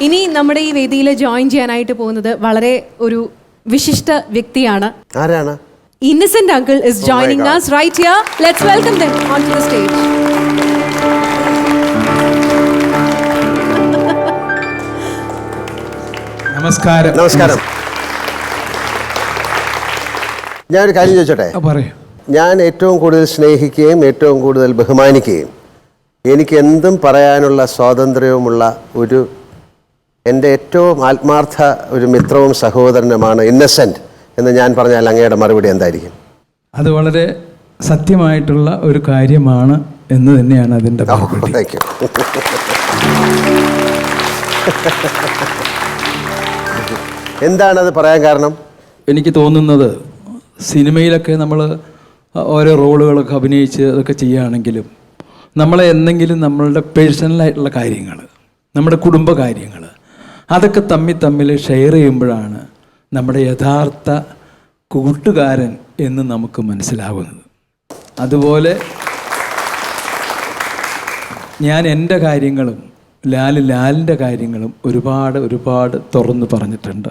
ഇനി നമ്മുടെ ഈ വേദിയിൽ ജോയിൻ ചെയ്യാനായിട്ട് പോകുന്നത് വളരെ ഒരു വിശിഷ്ട വ്യക്തിയാണ്. ആരാണ്? Innocent uncle is joining as right right let's welcome them them onto the stage. നമസ്കാരം. നമസ്കാരം. ഞാനൊരു കാര്യം ചോദിച്ചോട്ടെ? പറയൂ. ഞാൻ ഏറ്റവും കൂടുതൽ സ്നേഹിക്കുകയും ഏറ്റവും കൂടുതൽ ബഹുമാനിക്കുകയും എനിക്ക് എന്തും പറയാനുള്ള സ്വാതന്ത്ര്യവുമുള്ള ഒരു എന്റെ ഏറ്റവും ആത്മാർത്ഥ ഒരു മിത്രവും സഹോദരനുമാണ് ഇന്നസെന്റ് എന്ന് ഞാൻ പറഞ്ഞാൽ അങ്ങയുടെ മറുപടി എന്തായിരിക്കും? അത് വളരെ സത്യമായിട്ടുള്ള ഒരു കാര്യമാണ് എന്ന് തന്നെയാണ് അതിന്റെ താങ്ക് യു എന്താണത് പറയാൻ കാരണം? എനിക്ക് തോന്നുന്നത് സിനിമയിലൊക്കെ നമ്മൾ ഓരോ റോളുകളൊക്കെ അഭിനയിച്ച് അതൊക്കെ ചെയ്യുകയാണെങ്കിലും നമ്മളെ എന്തെങ്കിലും നമ്മളുടെ പേഴ്സണലായിട്ടുള്ള കാര്യങ്ങൾ നമ്മുടെ കുടുംബ കാര്യങ്ങൾ അതൊക്കെ തമ്മിൽ തമ്മിൽ ഷെയർ ചെയ്യുമ്പോഴാണ് നമ്മുടെ യഥാർത്ഥ കൂട്ടുകാരൻ എന്ന് നമുക്ക് മനസ്സിലാകുന്നത് അതുപോലെ ഞാൻ എന്റെ കാര്യങ്ങളും ലാൽ ലാലിന്റെ കാര്യങ്ങളും ഒരുപാട് ഒരുപാട് തുറന്ന് പറഞ്ഞിട്ടുണ്ട്.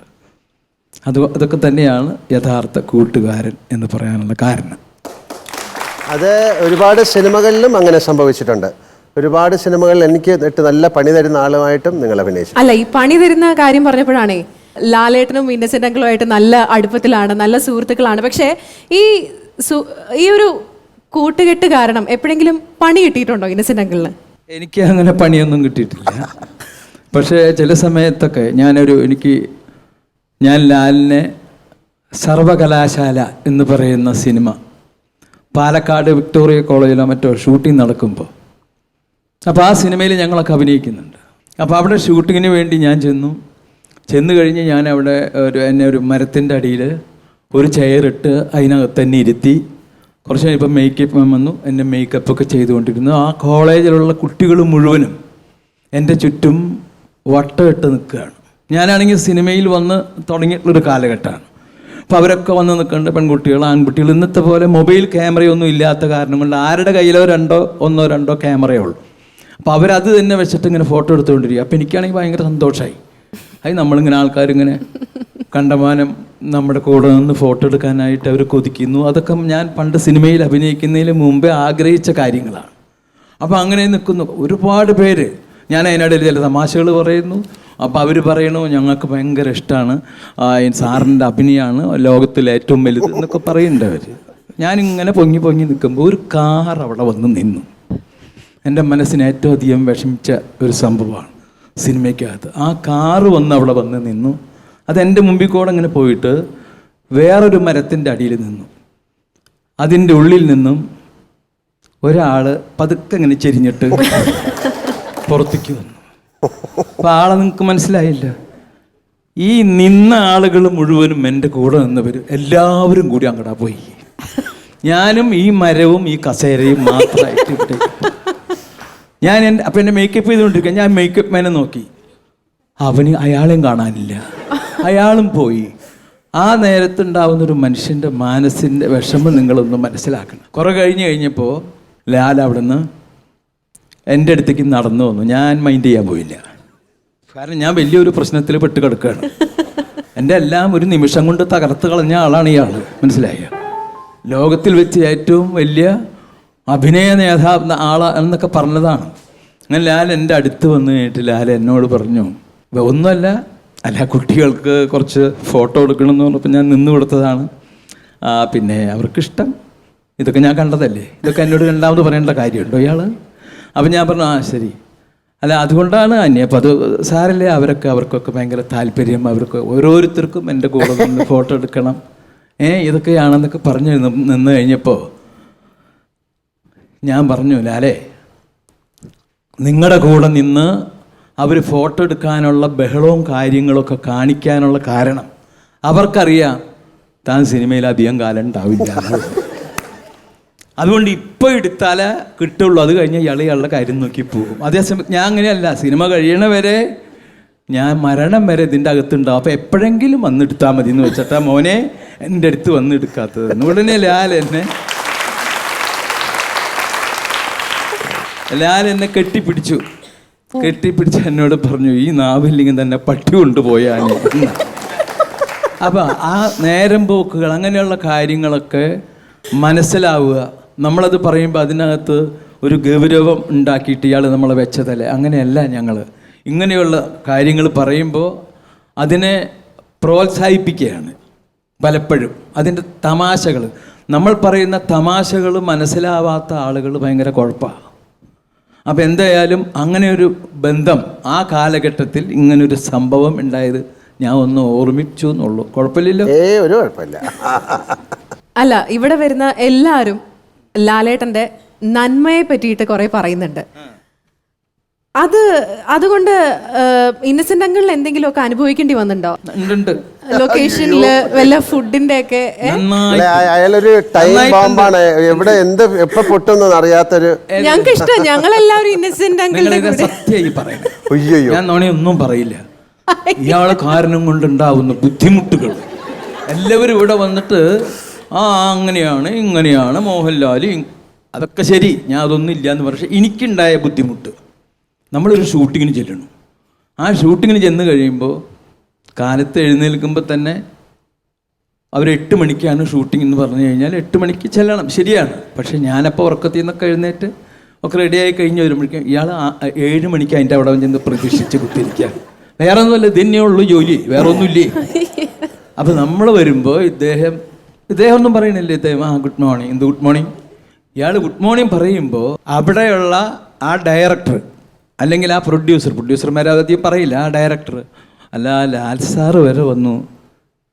അത് അതൊക്കെ തന്നെയാണ് യഥാർത്ഥ കൂട്ടുകാരൻ എന്ന് പറയാനുള്ള കാരണം. അത് ഒരുപാട് സിനിമകളിലും അങ്ങനെ സംഭവിച്ചിട്ടുണ്ട്. ഒരുപാട് സിനിമകളിൽ എനിക്ക് ഇട്ട് നല്ല പണി തരുന്ന ആളുമായിട്ടും നിങ്ങൾ അഭിനയിച്ചു. അല്ല ഈ പണി തരുന്ന കാര്യം പറഞ്ഞപ്പോഴാണേ ലാലേട്ടനും ഇന്നസെന്റ് അങ്കിളുമായിട്ട് നല്ല അടുപ്പത്തിലാണ് നല്ല സുഹൃത്തുക്കളാണ്. പക്ഷേ ഈ ഈ ഒരു കൂട്ടുകെട്ട് കാരണം എപ്പോഴെങ്കിലും പണി കിട്ടിയിട്ടുണ്ടോ ഇന്നസെന്റ് അങ്കിളിന്? എനിക്ക് അങ്ങനെ പണിയൊന്നും കിട്ടിയിട്ടില്ല. പക്ഷേ ചില സമയത്തൊക്കെ ഞാനൊരു എനിക്ക് ഞാൻ ലാലിനെ സർവകലാശാല എന്ന് പറയുന്ന സിനിമ പാലക്കാട് വിക്ടോറിയ കോളേജിലോ മറ്റോ ഷൂട്ടിംഗ് നടക്കുമ്പോൾ അപ്പോൾ ആ സിനിമയിൽ ഞങ്ങളൊക്കെ അഭിനയിക്കുന്നുണ്ട്. അപ്പോൾ അവിടെ ഷൂട്ടിങ്ങിന് വേണ്ടി ഞാൻ ചെന്നു. ചെന്ന് കഴിഞ്ഞ് ഞാൻ അവിടെ ഒരു എന്നെ ഒരു മരത്തിന്റെ അടിയിൽ ഒരു ചെയറിട്ട് അതിനകത്ത് തന്നെ ഇരുത്തി. കുറച്ച് കഴിഞ്ഞപ്പോൾ മേക്കപ്പ് വന്നു. എന്നെ മേക്കപ്പ് ഒക്കെ ചെയ്തുകൊണ്ടിരുന്നു. ആ കോളേജിലുള്ള കുട്ടികൾ മുഴുവനും എന്റെ ചുറ്റും വട്ടമിട്ട് നിൽക്കുകയാണ്. ഞാനാണെങ്കിൽ സിനിമയിൽ വന്ന് തുടങ്ങിയിട്ടുള്ളൊരു കാലഘട്ടമാണ്. അപ്പോൾ അവരൊക്കെ വന്ന് നിൽക്കേണ്ട പെൺകുട്ടികൾ ആൺകുട്ടികൾ. ഇന്നത്തെ പോലെ മൊബൈൽ ക്യാമറയൊന്നും ഇല്ലാത്ത കാരണം കൊണ്ട് ആരുടെ കയ്യിലോ രണ്ടോ ഒന്നോ രണ്ടോ ക്യാമറയേ ഉള്ളൂ. അപ്പോൾ അവരത് തന്നെ വെച്ചിട്ട് ഇങ്ങനെ ഫോട്ടോ എടുത്തുകൊണ്ടിരിക്കുക. അപ്പോൾ എനിക്കാണെങ്കിൽ ഭയങ്കര സന്തോഷമായി അത് നമ്മളിങ്ങനെ ആൾക്കാരിങ്ങനെ കണ്ടമാനം നമ്മുടെ കൂടെ നിന്ന് ഫോട്ടോ എടുക്കാനായിട്ട് അവർ കൊതിക്കുന്നു. അതൊക്കെ ഞാൻ പണ്ട് സിനിമയിൽ അഭിനയിക്കുന്നതിന് മുമ്പേ ആഗ്രഹിച്ച കാര്യങ്ങളാണ്. അപ്പോൾ അങ്ങനെ നിൽക്കുന്നു. ഒരുപാട് പേര് ഞാൻ അതിനിടയിൽ ചില തമാശകൾ പറയുന്നു. അപ്പോൾ അവർ പറയണു ഞങ്ങൾക്ക് ഭയങ്കര ഇഷ്ടമാണ് സാറിന്റെ അഭിനയമാണ് ലോകത്തിലെ ഏറ്റവും വലുത് എന്നൊക്കെ പറയുന്നുണ്ട് അവർ ഞാനിങ്ങനെ പൊങ്ങി പൊങ്ങി നിൽക്കുമ്പോൾ ഒരു കാർ അവിടെ വന്ന് നിന്നു. എന്റെ മനസ്സിന് ഏറ്റവും അധികം വിഷമിച്ച ഒരു സംഭവമാണ് സിനിമയ്ക്കകത്ത്. ആ കാറ് വന്ന് അവിടെ വന്ന് നിന്നു. അതെന്റെ മുമ്പിൽ കൂടെ അങ്ങനെ പോയിട്ട് വേറൊരു മരത്തിന്റെ അടിയിൽ നിന്നു. അതിന്റെ ഉള്ളിൽ നിന്നും ഒരാൾ പതുക്കെ ഇങ്ങനെ ചെരിഞ്ഞിട്ട് പുറത്തേക്ക് വന്നു. അപ്പം ആളെ നിങ്ങൾക്ക് മനസ്സിലായില്ല? ഈ നിന്ന ആളുകൾ മുഴുവനും എന്റെ കൂടെ നിന്നവർ എല്ലാവരും കൂടി അങ്ങടാ പോയി. ഞാനും ഈ മരവും ഈ കസേരയും മാത്രമായിട്ട് ഇവിടെ ഞാൻ എന്റെ അപ്പം എന്റെ മേക്കപ്പ് ചെയ്തുകൊണ്ടിരിക്കുക ഞാൻ മേക്കപ്പ് മാനെ നോക്കി. അവന് അയാളെയും കാണാനില്ല. അയാളും പോയി. ആ നേരത്തുണ്ടാവുന്ന ഒരു മനുഷ്യന്റെ മനസ്സിന്റെ വിഷമം നിങ്ങളൊന്ന് മനസ്സിലാക്കണം. കുറെ കഴിഞ്ഞ് കഴിഞ്ഞപ്പോൾ ലാൽ അവിടുന്ന് എന്റെ അടുത്തേക്ക് നടന്നു വന്നു. ഞാൻ മൈൻഡ് ചെയ്യാൻ പോയില്ല. കാരണം ഞാൻ വലിയൊരു പ്രശ്നത്തിൽ പെട്ട് കിടക്കുകയാണ്. എന്റെ എല്ലാം ഒരു നിമിഷം കൊണ്ട് തകർത്ത് കളഞ്ഞ ആളാണ് ഇയാൾ മനസ്സിലായോ? ലോകത്തിൽ വെച്ച് ഏറ്റവും വലിയ അഭിനയ നേതാവ് ആളാ എന്നൊക്കെ പറഞ്ഞതാണ്. അങ്ങനെ ലാൽ എന്റെ അടുത്ത് വന്നു കഴിഞ്ഞിട്ട് ലാൽ എന്നോട് പറഞ്ഞു "വേ, ഒന്നുമല്ല അല്ല കുട്ടികൾക്ക് കുറച്ച് ഫോട്ടോ എടുക്കണമെന്ന് പറഞ്ഞപ്പോൾ ഞാൻ നിന്ന് കൊടുത്തതാണ്. പിന്നെ അവർക്കിഷ്ടം. ഇതൊക്കെ ഞാൻ കണ്ടതല്ലേ? ഇതൊക്കെ എന്നോട് രണ്ടാമത് പറയേണ്ട കാര്യമുണ്ടോ ഇയാൾ അപ്പം ഞാൻ പറഞ്ഞു ആ ശരി. അല്ല അതുകൊണ്ടാണ് അന്യ അപ്പം അത് സാരല്ലേ അവരൊക്കെ അവർക്കൊക്കെ ഭയങ്കര താല്പര്യം അവർക്ക് ഓരോരുത്തർക്കും എന്റെ കൂടെ നിന്ന് ഫോട്ടോ എടുക്കണം. ഏ ഇതൊക്കെയാണെന്നൊക്കെ പറഞ്ഞു നിന്ന് കഴിഞ്ഞപ്പോൾ ഞാൻ പറഞ്ഞു ലാലേ നിങ്ങളുടെ കൂടെ നിന്ന് അവർ ഫോട്ടോ എടുക്കാനുള്ള ബഹളവും കാര്യങ്ങളൊക്കെ കാണിക്കാനുള്ള കാരണം അവർക്കറിയാം താൻ സിനിമയിൽ അധികം കാലം ഉണ്ടാവില്ല. അതുകൊണ്ട് ഇപ്പോൾ എടുത്താലേ കിട്ടുള്ളൂ. അത് കഴിഞ്ഞ് ഇയാൾ ഇയാളുടെ കാര്യം നോക്കി പോകും. അതേസമയം ഞാൻ അങ്ങനെയല്ല സിനിമ കഴിയണ വരെ ഞാൻ മരണം വരെ ഇതിന്റെ അകത്തുണ്ടാവും. അപ്പോൾ എപ്പോഴെങ്കിലും വന്നെടുത്താൽ മതി എന്ന് വെച്ചിട്ടാ മോനെ എന്റെ അടുത്ത് വന്നെടുക്കാത്തത് ഉടനെ ലാൽ എന്നെ ലാൽ എന്നെ കെട്ടിപ്പിടിച്ചു കെട്ടിപ്പിടിച്ച് എന്നോട് പറഞ്ഞു ഈ നാവില്ലെങ്കിൽ തന്നെ പട്ടി കൊണ്ടുപോയാൽ എന്ന്." അപ്പൊ ആ നേരം പോക്കുകൾ അങ്ങനെയുള്ള കാര്യങ്ങളൊക്കെ മനസ്സിലാവുക. നമ്മളത് പറയുമ്പോൾ അതിനകത്ത് ഒരു ഗൗരവം ഉണ്ടാക്കിയിട്ട് ഇയാൾ നമ്മളെ വെച്ചതല്ലേ? അങ്ങനെയല്ല ഞങ്ങൾ ഇങ്ങനെയുള്ള കാര്യങ്ങൾ പറയുമ്പോൾ അതിനെ പ്രോത്സാഹിപ്പിക്കുകയാണ് പലപ്പോഴും. അതിന്റെ തമാശകൾ നമ്മൾ പറയുന്ന തമാശകൾ മനസ്സിലാവാത്ത ആളുകൾ ഭയങ്കര കുഴപ്പമാണ് അപ്പം എന്തായാലും അങ്ങനെ ഒരു ബന്ധം ആ കാലഘട്ടത്തിൽ ഇങ്ങനൊരു സംഭവം ഉണ്ടായത് ഞാൻ ഒന്ന് ഓർമ്മിച്ചു എന്നുള്ളൂ. കുഴപ്പമില്ലല്ലോ? ഏ ഒരു കുഴപ്പമില്ല. അല്ല ഇവിടെ വരുന്ന എല്ലാവരും ലാലേട്ടന്റെ നന്മയെ പറ്റിയിട്ട് കുറേ പറയുന്നുണ്ട്. അത് അതുകൊണ്ട് ഇന്നസെന്റ് അങ്കിളിന് എന്തെങ്കിലുമൊക്കെ അനുഭവിക്കേണ്ടി വന്നിട്ടുണ്ടോ? ഉണ്ട്. ലൊക്കേഷനിൽ വല്ല ഫുഡിന്റെ ഒക്കെ അയാളൊരു ടൈം ബോംബാണ് എവിടെ എന്ത് എപ്പോ പൊട്ടുന്നു അറിയാത്തൊരു ഞങ്ങൾക്ക് ഇഷ്ടം ഞങ്ങളെല്ലാവരും ഇന്നസെന്റ് സത്യമായി അയ്യോ. ഞാൻ നോണിയൊന്നും പറയില്ല. ഇയാളെ കാരണം കൊണ്ടുണ്ടാവുന്ന ബുദ്ധിമുട്ടുകൾ. എല്ലാവരും ഇവിടെ വന്നിട്ട് ആ അങ്ങനെയാണ് ഇങ്ങനെയാണ് മോഹൻലാൽ അതൊക്കെ ശരി ഞാൻ അതൊന്നും ഇല്ല എന്ന് പക്ഷേ എനിക്കുണ്ടായ ബുദ്ധിമുട്ട്. നമ്മളൊരു ഷൂട്ടിങ്ങിന് ചെല്ലണം. ആ ഷൂട്ടിങ്ങിന് ചെന്ന് കഴിയുമ്പോൾ കാലത്ത് എഴുന്നേൽക്കുമ്പോൾ തന്നെ അവർ എട്ട് മണിക്കാണ് ഷൂട്ടിംഗ് എന്ന് പറഞ്ഞു കഴിഞ്ഞാൽ എട്ട് മണിക്ക് ചെല്ലണം ശരിയാണ്. പക്ഷേ ഞാനപ്പോൾ ഉറക്കത്തിൽ നിന്നൊക്കെ എഴുന്നേറ്റ് ഒക്കെ റെഡിയായി കഴിഞ്ഞ് വരുമ്പോഴേക്കും ഇയാൾ ഏഴ് മണിക്ക് അതിന്റെ അവിടെ ചെന്ന് പ്രതീക്ഷിച്ച് കുത്തിരിക്കുക വേറെ ഒന്നുമല്ല ഇതന്നെ ഉള്ളൂ ജോലി വേറെ ഒന്നുമില്ലേ അപ്പം നമ്മൾ വരുമ്പോൾ ഇദ്ദേഹം ഇദ്ദേഹം ഒന്നും പറയണില്ല ഇദ്ദേഹം ആ ഗുഡ് മോർണിംഗ് എന്ത് ഗുഡ് മോർണിംഗ് ഇയാൾ ഗുഡ് മോർണിംഗ് പറയുമ്പോൾ അവിടെയുള്ള ആ ഡയറക്ടർ അല്ലെങ്കിൽ ആ പ്രൊഡ്യൂസർ പ്രൊഡ്യൂസർമാർ അധികം പറയില്ല ആ ഡയറക്ടർ അല്ല ലാൽ സാറ് വരെ വന്നു.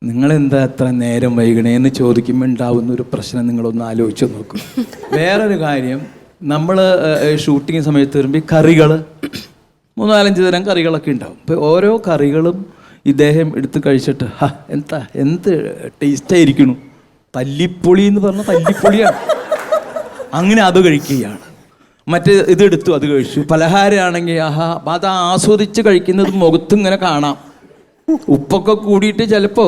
നിങ്ങളെന്താ അത്ര നേരം വൈകണേ എന്ന് ചോദിക്കുമ്പോൾ ഉണ്ടാവുന്ന ഒരു പ്രശ്നം നിങ്ങളൊന്ന് ആലോചിച്ച് നോക്കും. വേറൊരു കാര്യം നമ്മൾ ഷൂട്ടിങ് സമയത്ത് വരുമ്പോൾ കറികൾ മൂന്നാലഞ്ച് തരം കറികളൊക്കെ ഉണ്ടാവും. അപ്പോൾ ഓരോ കറികളും ഇദ്ദേഹം എടുത്ത് കഴിച്ചിട്ട് ഹാ എന്താ എന്ത് ടേസ്റ്റായിരിക്കണു തല്ലിപ്പൊളി എന്ന് പറഞ്ഞാൽ തല്ലിപ്പൊളിയാണ്. അങ്ങനെ അത് കഴിക്കുകയാണ്. മറ്റേ ഇതെടുത്തു അത് കഴിച്ചു. പലഹാരമാണെങ്കിൽ ആഹാ അപ്പം അത് ആസ്വദിച്ച് കഴിക്കുന്നത് മുഖത്ത് ഇങ്ങനെ കാണാം. ഉപ്പൊക്കെ കൂടിയിട്ട് ചിലപ്പോ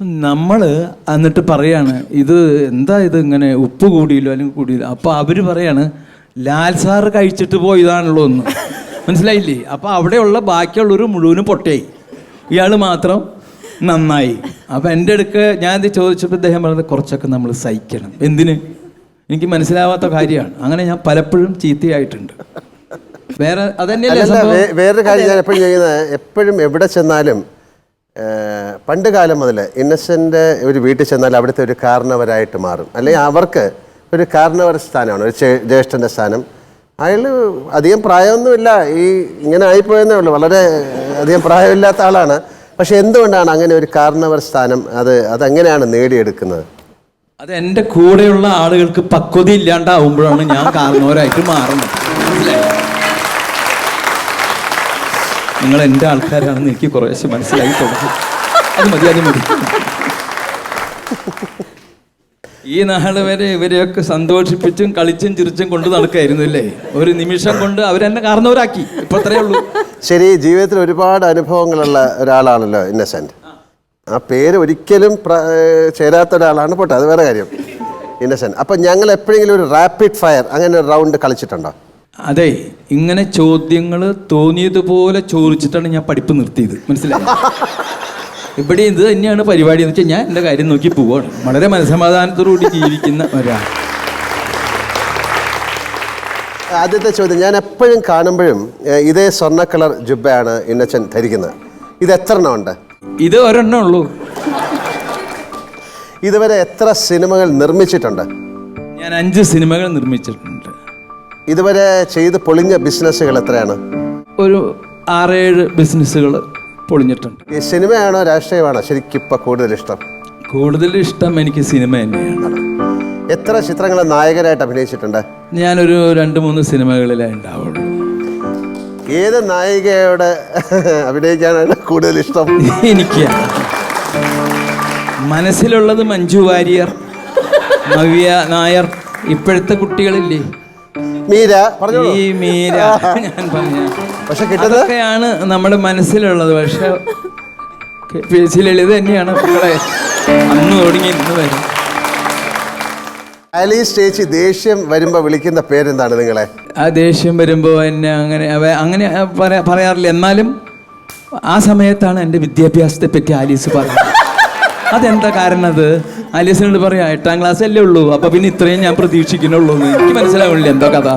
നമ്മൾ എന്നിട്ട് പറയാണ് ഇത് എന്താ ഇത് ഇങ്ങനെ ഉപ്പ് കൂടിയില്ലോ അല്ലെങ്കിൽ കൂടിയില്ലോ? അപ്പോൾ അവർ പറയാണ് ലാൽ സാറ് കഴിച്ചിട്ട് പോയതാണല്ലോ ഒന്ന് മനസ്സിലായില്ലേ? അപ്പോൾ അവിടെയുള്ള ബാക്കിയുള്ളൊരു മുഴുവനും പൊട്ടയായി. ഇയാൾ മാത്രം നന്നായി. അപ്പോൾ എന്റെ അടുക്ക് ഞാൻ ഇത് ചോദിച്ചപ്പോൾ ഇദ്ദേഹം പറഞ്ഞത് കുറച്ചൊക്കെ നമ്മൾ സഹിക്കണം. എന്തിന്? എനിക്ക് മനസ്സിലാവാത്ത കാര്യമാണ്. അങ്ങനെ ഞാൻ പലപ്പോഴും ചീത്തയായിട്ടുണ്ട്. വേറെ അതന്നെയല്ലേ വേറൊരു കാര്യം ഞാൻ എപ്പോഴും ചെയ്യുന്നത് എപ്പോഴും എവിടെ ചെന്നാലും പണ്ട് കാലം മുതൽ ഇന്നസെന്റ് ഒരു വീട്ടിൽ ചെന്നാൽ അവിടുത്തെ ഒരു കാരണവരായിട്ട് മാറും. അല്ലെങ്കിൽ അവർക്ക് ഒരു കാരണവർ സ്ഥാനമാണ് ഒരു ജ്യേഷ്ഠന്റെ സ്ഥാനം. അയാൾ അധികം പ്രായമൊന്നുമില്ല. ഈ ഇങ്ങനെ ആയിപ്പോയെന്നേ ഉള്ളൂ. വളരെ അധികം പ്രായമില്ലാത്ത ആളാണ്. പക്ഷെ എന്തുകൊണ്ടാണ് അങ്ങനെ ഒരു കാരണവർ സ്ഥാനം അത് അതെങ്ങനെയാണ് നേടിയെടുക്കുന്നത്? അത് എന്റെ കൂടെയുള്ള ആളുകൾക്ക് പക്വത ഇല്ലാണ്ടാവുമ്പോഴാണ് ഞാൻ കാരണവരായിട്ട് മാറുന്നത്. നിങ്ങൾ എന്റെ ആൾക്കാരാണെന്ന് എനിക്ക് കുറേശ്ശെ മനസ്സിലായി തുടങ്ങി അത് മതി അത് മതി. ഈ നാൾ വരെ ഇവരെയൊക്കെ സന്തോഷിപ്പിച്ചും കളിച്ചും ചിരിച്ചും കൊണ്ട് നടക്കായിരുന്നു അല്ലേ? ഒരു നിമിഷം കൊണ്ട് അവരെന്നെ കാരണവരാക്കി. ഇപ്പൊ അത്രേ ഉള്ളൂ. ശരി ജീവിതത്തിൽ ഒരുപാട് അനുഭവങ്ങളുള്ള ഒരാളാണല്ലോ ഇന്നസെന്റ്. ആ പേര് ഒരിക്കലും ചേരാത്ത ഒരാളാണ് പോട്ടെ അത് വേറെ കാര്യം. ഇന്നസെന്റ്. അപ്പൊ ഞങ്ങൾ എപ്പോഴെങ്കിലും ഒരു റാപ്പിഡ് ഫയർ അങ്ങനെ ഒരു റൗണ്ട് കളിച്ചിട്ടുണ്ടോ? അതെ ഇങ്ങനെ ചോദ്യങ്ങൾ തോന്നിയതുപോലെ ചോദിച്ചിട്ടാണ് ഞാൻ പഠിപ്പ് നിർത്തിയത്. മനസ്സിലായി? ഇവിടെ ഇത് തന്നെയാണ് പരിപാടി എന്ന് വെച്ചാൽ ഞാൻ എന്റെ കാര്യം നോക്കി പോവാണ്. വളരെ മനസമാധാനത്തോടുകൂടി ജീവിക്കുന്ന ഒരാൾ. ആദ്യത്തെ ചോദ്യം ഞാൻ എപ്പോഴും കാണുമ്പോഴും ഇതേ സ്വർണ കളർ ജുബയാണ് ഇന്നച്ചൻ ധരിക്കുന്നത്. ഇത് എത്ര എണ്ണം ഉണ്ട്? ഇത് ഒരെണ്ണം ഉള്ളൂ. ഇതുവരെ എത്ര സിനിമകൾ നിർമ്മിച്ചിട്ടുണ്ട്? ഞാൻ അഞ്ച് സിനിമകൾ നിർമ്മിച്ചിട്ടുണ്ട്. ഇതുവരെ ചെയ്ത് പൊളിഞ്ഞ ബിസിനസ്സുകൾ എത്രയാണ്? ഒരു ആറേഴ് ബിസിനസ്സുകൾ പൊളിഞ്ഞിട്ടുണ്ട്. ഈ സിനിമയാണോ രാഷ്ട്രീയമാണോ ശരിക്കും ഇപ്പം കൂടുതൽ ഇഷ്ടം? കൂടുതൽ ഇഷ്ടം എനിക്ക് സിനിമ തന്നെയാണ്. എത്ര ചിത്രങ്ങൾ നായകനായിട്ട് അഭിനയിച്ചിട്ടുണ്ട്? ഞാനൊരു രണ്ട് മൂന്ന് സിനിമകളിലേ ഉണ്ടാവുള്ളൂ. ഏത് നായികയോട് അഭിനയിക്കാനാണ് കൂടുതൽ ഇഷ്ടം? എനിക്ക്. മനസ്സിലുള്ളത് മഞ്ജു വാര്യർ നവ്യ നായർ ഇപ്പോഴത്തെ കുട്ടികളില്ലേ? മീര. ഈ മീര. ഞാൻ പറഞ്ഞ പക്ഷെ കിട്ടുന്നത്? അതൊക്കെയാണ് നമ്മുടെ മനസ്സിലുള്ളത്. പക്ഷെ പി സി ലളിത തന്നെയാണ് മക്കളെ. അന്ന് തുടങ്ങി ഇന്ന് വരും. ആലീസ് ചേച്ചി ദേഷ്യം വരുമ്പോ വിളിക്കുന്ന പേരെന്താണ് നിങ്ങളെ? ആ ദേഷ്യം വരുമ്പോൾ എന്നെ അങ്ങനെ അവ- അങ്ങനെ പറയാ പറയാറില്ല. എന്നാലും ആ സമയത്താണ് എന്റെ വിദ്യാഭ്യാസത്തെ പറ്റി ആലീസ് പറഞ്ഞത്. അതെന്താ കാരണം അത്? അലീസിനോട് പറയാം എട്ടാം ക്ലാസ് അല്ലേ ഉള്ളൂ. അപ്പൊ പിന്നെ ഇത്രയും ഞാൻ പ്രതീക്ഷിക്കുന്നുള്ളൂ എനിക്ക് മനസ്സിലാവില്ല എന്തോ കഥ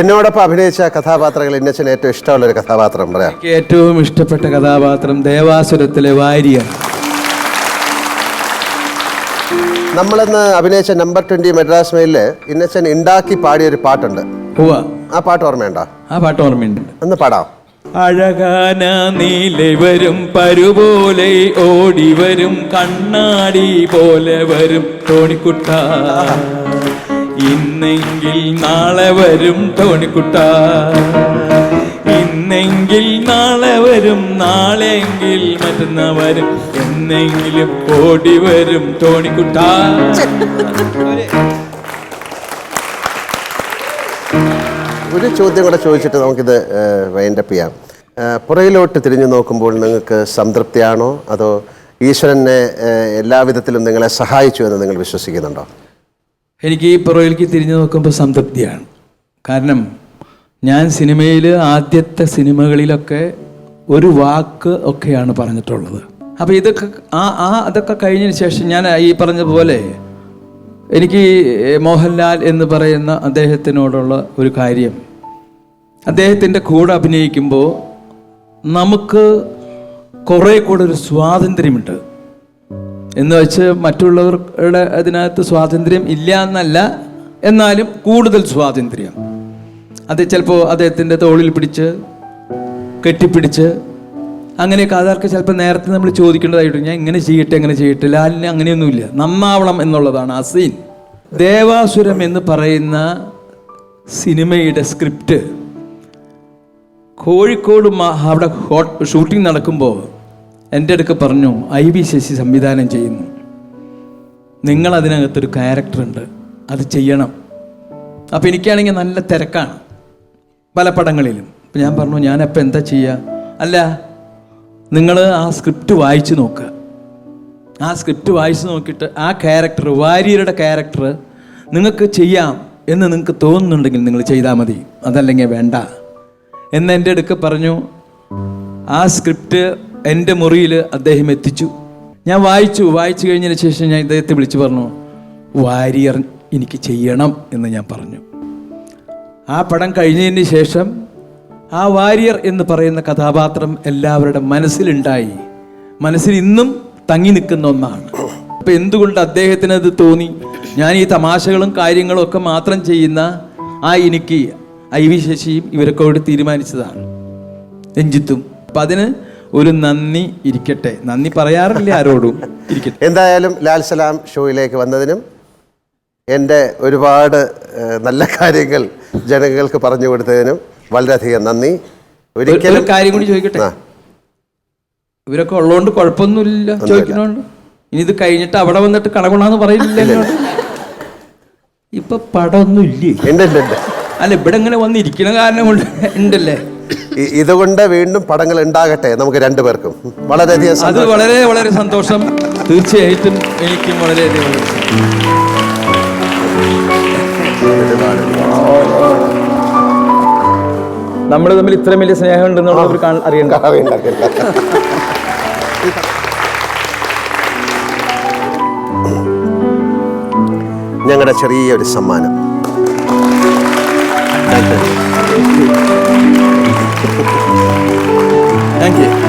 എന്നോടൊപ്പം അഭിനയിച്ച കഥാപാത്രങ്ങൾ ഇന്നച്ചന് ഏറ്റവും ഇഷ്ടമുള്ള ഒരു കഥാപാത്രം പറയാം. എനിക്ക് ഏറ്റവും ഇഷ്ടപ്പെട്ട കഥാപാത്രം ദേവാസുരത്തിലെ വാര്യ നമ്മളിന്ന് അഭിനയിച്ച നമ്പർ ട്വന്റി മെഡ്രാസ് മെയിലിൽ ഇന്നച്ചൻ ഉണ്ടാക്കി പാടിയ ഒരു പാട്ടുണ്ട്. ഉവ്വ. ആ പാട്ട് ഓർമ്മയുണ്ടോ? ആ പാട്ട് ഓർമ്മയുണ്ട്. ഒന്ന് പാടാം. അഴകാന നീലെ വരും പരുപോലെ ഓടിവരും കണ്ണാടി പോലെ വരും തോണിക്കുട്ട. ഇന്നെങ്കിൽ നാളെ വരും തോണിക്കുട്ട. ഇന്നെങ്കിൽ നാളെ വരും നാളെങ്കിൽ മറ്റന്നാ വരും. എന്നെങ്കിലും ഓടി വരും തോണിക്കുട്ട. ഒരു ചോദ്യം കൂടെ ചോദിച്ചിട്ട് നമുക്കിത് വൈൻഡപ്പ് ചെയ്യാം. പുറയിലോട്ട് തിരിഞ്ഞു നോക്കുമ്പോൾ നിങ്ങൾക്ക് സംതൃപ്തിയാണോ? അതോ ഈശ്വരനെ എല്ലാ എല്ലാവിധത്തിലും നിങ്ങളെ സഹായിച്ചു എന്ന് നിങ്ങൾ വിശ്വസിക്കുന്നുണ്ടോ? എനിക്ക് ഈ പുറകിലേക്ക് തിരിഞ്ഞു നോക്കുമ്പോൾ സംതൃപ്തിയാണ്. കാരണം ഞാൻ സിനിമയിൽ ആദ്യത്തെ സിനിമകളിലൊക്കെ ഒരു വാക്ക് ഒക്കെയാണ് പറഞ്ഞിട്ടുള്ളത്. അപ്പോൾ ഇതൊക്കെ ആ ആ അതൊക്കെ കഴിഞ്ഞതിന് ശേഷം ഞാൻ ഈ പറഞ്ഞ പോലെ എനിക്ക് മോഹൻലാൽ എന്ന് പറയുന്ന അദ്ദേഹത്തിനോടുള്ള ഒരു കാര്യം അദ്ദേഹത്തിന്റെ കൂടെ അഭിനയിക്കുമ്പോൾ നമുക്ക് കുറേ കൂടെ ഒരു സ്വാതന്ത്ര്യമുണ്ട്. എന്ന് വെച്ച് മറ്റുള്ളവരുടെ അതിനകത്ത് സ്വാതന്ത്ര്യം ഇല്ല എന്നല്ല എന്നാലും കൂടുതൽ സ്വാതന്ത്ര്യം. അത് ചിലപ്പോൾ അദ്ദേഹത്തിന്റെ തോളിൽ പിടിച്ച് കെട്ടിപ്പിടിച്ച് അങ്ങനെയൊക്കെ അതാർക്ക് ചിലപ്പോൾ നേരത്തെ നമ്മൾ ചോദിക്കേണ്ടതായിട്ട് ഞാൻ ഇങ്ങനെ ചെയ്യട്ടെ എങ്ങനെ ചെയ്യട്ടെ ലാലിന് അങ്ങനെയൊന്നുമില്ല. നന്നാവണം എന്നുള്ളതാണ് ആ സീൻ. ദേവാസുരം എന്ന് പറയുന്ന സിനിമയുടെ സ്ക്രിപ്റ്റ് കോഴിക്കോട് അവിടെ ഷൂട്ടിംഗ് നടക്കുമ്പോൾ എന്റെ അടുക്ക് പറഞ്ഞു ഐ വി ശശി സംവിധാനം ചെയ്യുന്നു. നിങ്ങൾ അതിനകത്തൊരു ക്യാരക്ടറുണ്ട്. അത് ചെയ്യണം. അപ്പോൾ എനിക്കാണെങ്കിൽ നല്ല തിരക്കാണ്. പല പടങ്ങളിലും. അപ്പം ഞാൻ പറഞ്ഞു ഞാനപ്പോൾ എന്താ ചെയ്യുക അല്ല നിങ്ങൾ ആ സ്ക്രിപ്റ്റ് വായിച്ച് നോക്കുക ആ സ്ക്രിപ്റ്റ് വായിച്ച് നോക്കിയിട്ട് ആ ക്യാരക്ടർ വാര്യരുടെ ക്യാരക്ടർ നിങ്ങൾക്ക് ചെയ്യാം എന്ന് നിങ്ങൾക്ക് തോന്നുന്നുണ്ടെങ്കിൽ നിങ്ങൾ ചെയ്താൽ മതി. അതല്ലെങ്കിൽ വേണ്ട. എന്ന് എന്റെ അടുക്ക പറഞ്ഞു ആ സ്ക്രിപ്റ്റ് എന്റെ മുറിയിൽ അദ്ദേഹം എത്തിച്ചു. ഞാൻ വായിച്ചു. വായിച്ചു കഴിഞ്ഞതിന് ശേഷം ഞാൻ ഇദ്ദേഹത്തെ വിളിച്ചു പറഞ്ഞു വാരിയർ എനിക്ക് ചെയ്യണം എന്ന് ഞാൻ പറഞ്ഞു. ആ പടം കഴിഞ്ഞതിന് ശേഷം ആ വാരിയർ എന്ന് പറയുന്ന കഥാപാത്രം എല്ലാവരുടെ മനസ്സിലുണ്ടായി. മനസ്സിൽ ഇന്നും തങ്ങി നിൽക്കുന്ന ഒന്നാണ്. അപ്പൊ എന്തുകൊണ്ട് അദ്ദേഹത്തിന് അത് തോന്നി? ഞാൻ ഈ തമാശകളും കാര്യങ്ങളും ഒക്കെ മാത്രം ചെയ്യുന്ന ആ എനിക്ക് ഐ വി ശശിയും ഇവരൊക്കെ കൂടി തീരുമാനിച്ചതാണ്. രഞ്ജിത്തും. അപ്പൊ അതിന് ഒരു നന്ദി ഇരിക്കട്ടെ. നന്ദി പറയാറില്ല ആരോടും? ഇരിക്കട്ടെ. എന്തായാലും ലാൽ സലാം ഷോയിലേക്ക് വന്നതിനും എന്റെ ഒരുപാട് നല്ല കാര്യങ്ങൾ ജനങ്ങൾക്ക് പറഞ്ഞു കൊടുത്തതിനും വളരെയധികം നന്ദി. ഒരു- ഒരു ഒരിക്കലും കാര്യം കൂടി ചോദിക്കട്ടെ? ആ. ഇവരൊക്കെ ഉള്ളതുകൊണ്ട് കുഴപ്പമൊന്നുമില്ല. ചോദിക്കണോണ്ട്? ഇനി ഇത് കഴിഞ്ഞിട്ട് അവിടെ വന്നിട്ട് കടകൊള്ളാന്ന് പറയില്ല എന്നോട് ഇപ്പൊ പടമൊന്നും ഇല്ലേ ഉണ്ട് ഉണ്ട് ഉണ്ട് അല്ല ഇവിടെ ഇങ്ങനെ വന്നിരിക്കുന്ന കാരണം കൊണ്ട് ഉണ്ടല്ലേ? ഇതുകൊണ്ട് വീണ്ടും പടങ്ങൾ ഉണ്ടാകട്ടെ നമുക്ക് രണ്ടുപേർക്കും വളരെയധികം അത് വളരെ വളരെ സന്തോഷം. തീർച്ചയായിട്ടും എനിക്കും വളരെയധികം വളരെ നമ്മൾ തമ്മിൽ ഇത്രയും വലിയ സ്നേഹം ഉണ്ടെന്നുള്ള അറിയണ്ട. ഞങ്ങളുടെ ചെറിയൊരു സമ്മാനം. Thank you.